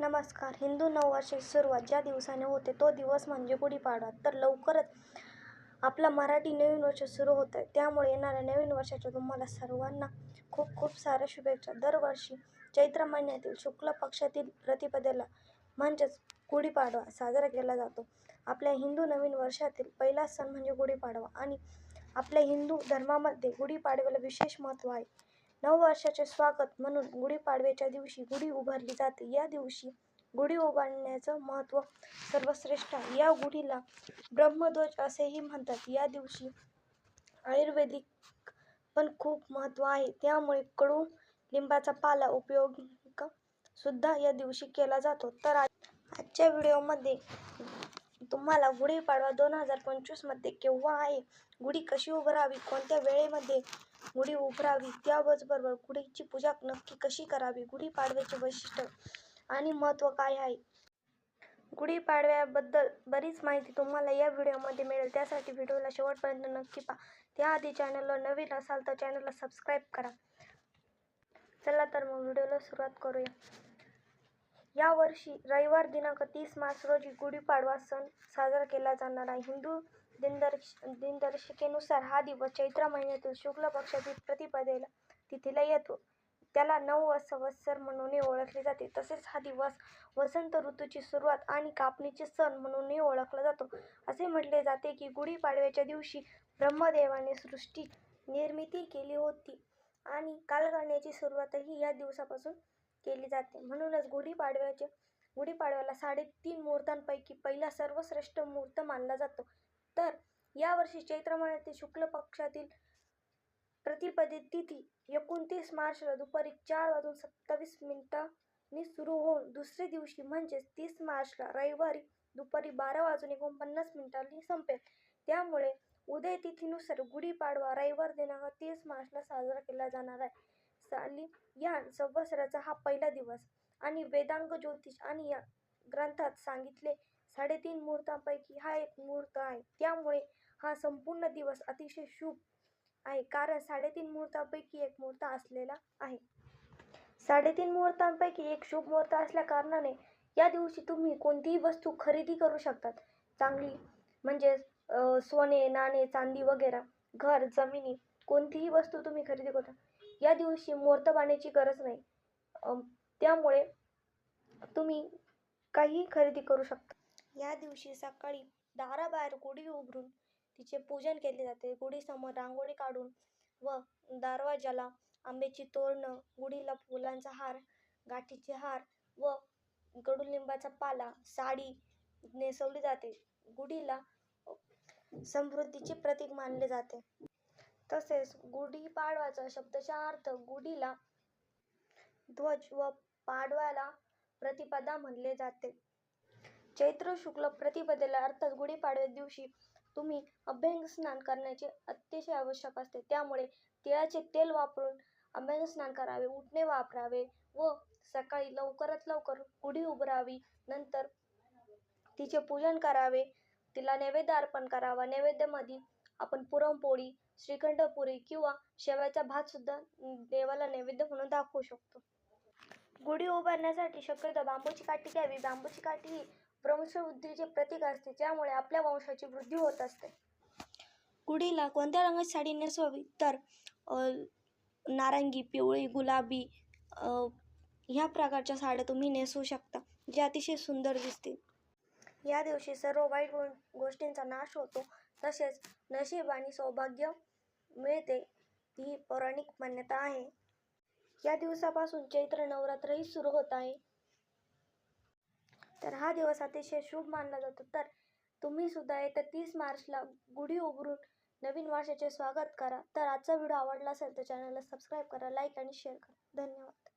नमस्कार. हिंदू नववर्षाची सुरुवात ज्या दिवसाने होते तो दिवस म्हणजे गुढीपाडवा. तर लवकरच आपला मराठी नवीन वर्ष सुरू होत आहे त्यामुळे येणाऱ्या नवीन वर्षाच्या तुम्हाला सर्वांना खूप खूप साऱ्या शुभेच्छा. दरवर्षी चैत्र महिन्यातील शुक्ल पक्षातील प्रतिपदेला म्हणजेच गुढीपाडवा साजरा केला जातो. आपल्या हिंदू नवीन वर्षातील पहिला सण म्हणजे गुढीपाडवा. आणि आपल्या हिंदू धर्मामध्ये गुढीपाडव्याला विशेष महत्त्व आहे. नववर्षाचे स्वागत म्हणून गुढीपाडव्याच्या दिवशी गुढी उभारली जाते. या दिवशी गुढी उभारण्याचं महत्त्व सर्वश्रेष्ठ आहे. या गुढीला ब्रह्मध्वज असेही म्हणतात. या दिवशी आयुर्वेदिक पण खूप महत्त्व आहे. त्यामुळे कडू लिंबाचा पाला उपयोग सुद्धा या दिवशी केला जातो. तर आज- आजच्या व्हिडिओमध्ये तुम्हाला गुढीपाडवा दोन हजार पंचवीसमध्ये केव्हा आहे? गुढी कशी उभारावी? कोणत्या वेळेमध्ये गुढी उभारावी? त्याचबरोबर गुढीची पूजा नक्की कशी करावी? गुढीपाडव्याचे वैशिष्ट्य आणि महत्त्व काय आहे? गुढीपाडव्याबद्दल बरीच माहिती तुम्हाला या व्हिडिओमध्ये मिळेल. त्यासाठी व्हिडिओला शेवटपर्यंत नक्की पहा. त्याआधी चॅनलला नवीन असाल तर चॅनलला सबस्क्राईब करा. चला तर मग व्हिडिओला सुरुवात करूया. यावर्षी रविवार दिनांक तीस मार्च रोजी गुढीपाडवा सण साजरा केला जाणार आहे. हिंदू दिनदर्श दिनदर्शिकेनुसार हा दिवस चैत्र महिन्यातील शुक्ल पक्षातील प्रतिपदेला तिथीला येतो. त्याला नऊ संवत्सर म्हणूनही ओळखले जाते. तसेच हा दिवस वसंत ऋतूची सुरुवात आणि कापणीचे सण म्हणूनही ओळखला जातो. असे म्हटले जाते की गुढीपाडव्याच्या दिवशी ब्रह्मदेवाने सृष्टी निर्मिती केली होती आणि कालगणनेची सुरुवातही या दिवसापासून केली जाते. म्हणूनच गुढीपाडव्याचे गुढीपाडव्याला साडेतीन मुहूर्तांपैकी पहिला सर्वश्रेष्ठ मुहूर्त मानला जातो. तर यावर्षी चैत्र महिन्यातील शुक्ल पक्षातील प्रतिपदित तिथी एकोणतीस मार्चला दुपारी चार वाजून सत्तावीस मिनिटांनी सुरू होऊन दुसरे दिवशी म्हणजेच तीस मार्चला रविवारी दुपारी बारा वाजून एकोणपन्नास मिनिटांनी संपेल. त्यामुळे उदय तिथीनुसार गुढीपाडवा रविवार दिनांक तीस मार्चला साजरा केला जाणार आहे. साली या संवत्सराचा हा पहिला दिवस आणि वेदांग ज्योतिष आणि या ग्रंथात सांगितले साडेतीन मुहूर्तांपैकी हा एक मुहूर्त आहे. त्यामुळे हा संपूर्ण दिवस अतिशय शुभ आहे कारण साडेतीन मुहूर्तांपैकी एक मुहूर्त असलेला आहे. साडेतीन मुहूर्तांपैकी एक शुभ मुहूर्त असल्या कारणाने या दिवशी तुम्ही कोणतीही वस्तू खरेदी करू शकतात. चांगली म्हणजे सोने नाणे चांदी वगैरे घर जमिनी कोणतीही वस्तू तुम्ही खरेदी करता. या दिवशी मुहूर्त पाहण्याची गरज नाही. त्यामुळे तुम्ही काही खरेदी करू शकता. या दिवशी सकाळी दाराबाहेर गुढी उभारून तिचे पूजन केले जाते. गुढीसमोर रांगोळी काढून व दरवाजाला आंब्याची तोरणं गुढीला फुलांचा हार गाठीचे हार व कडुलिंबाचा पाला साडी नेसवली जाते. गुढीला समृद्धीचे प्रतीक मानले जाते. तसेच गुढीपाडवाचा शब्दाचा अर्थ गुढीला ध्वज व पाडव्याला प्रतिपदा म्हणले जाते. चैत्र शुक्ल प्रतिपदेला अर्थात गुढीपाडव्या दिवशी तुम्ही अभ्यंग स्नान करण्याचे अतिशय आवश्यक असते. त्यामुळे तिळाचे तेल वापरून अभ्यंग स्नान करावे उठणे वापरावे व सकाळी लवकरात लवकर गुढी उभारावी. नंतर तिचे पूजन करावे. तिला नैवेद्य अर्पण करावा. नैवेद्यामध्ये आपण पुरणपोळी श्रीखंडपुरी किंवा शेवयाचा भात सुद्धा देवाला नैवेद्य म्हणून दाखवू शकतो. गुढी उभारण्यासाठी शक्यतो बांबूची काठी घ्यावी. बांबूची काठी ही वंशवृद्धीचे प्रतीक असते ज्यामुळे आपल्या वंशाची वृद्धी होत असते. गुढीला कोणत्या रंगाची साडी नेसवावी? तर नारंगी पिवळी गुलाबी ह्या प्रकारच्या साड्या तुम्ही नेसवू शकता जे अतिशय सुंदर दिसतील. या दिवशी सर्व वाईट गो गोष्टींचा नाश होतो. तसेच नशीब आणि सौभाग्य मिळते ही पौराणिक मान्यता आहे. या दिवसापासून चैत्र नवरात्रही सुरू होत आहे. तर हा दिवस अतिशय शुभ मानला जातो. तर तुम्ही सुद्धा येत्या तीस मार्चला गुढी उभारून नवीन वर्षाचे स्वागत करा. तर आजचा व्हिडिओ आवडला असेल तर चॅनलला सबस्क्राईब करा लाईक आणि शेअर करा. धन्यवाद.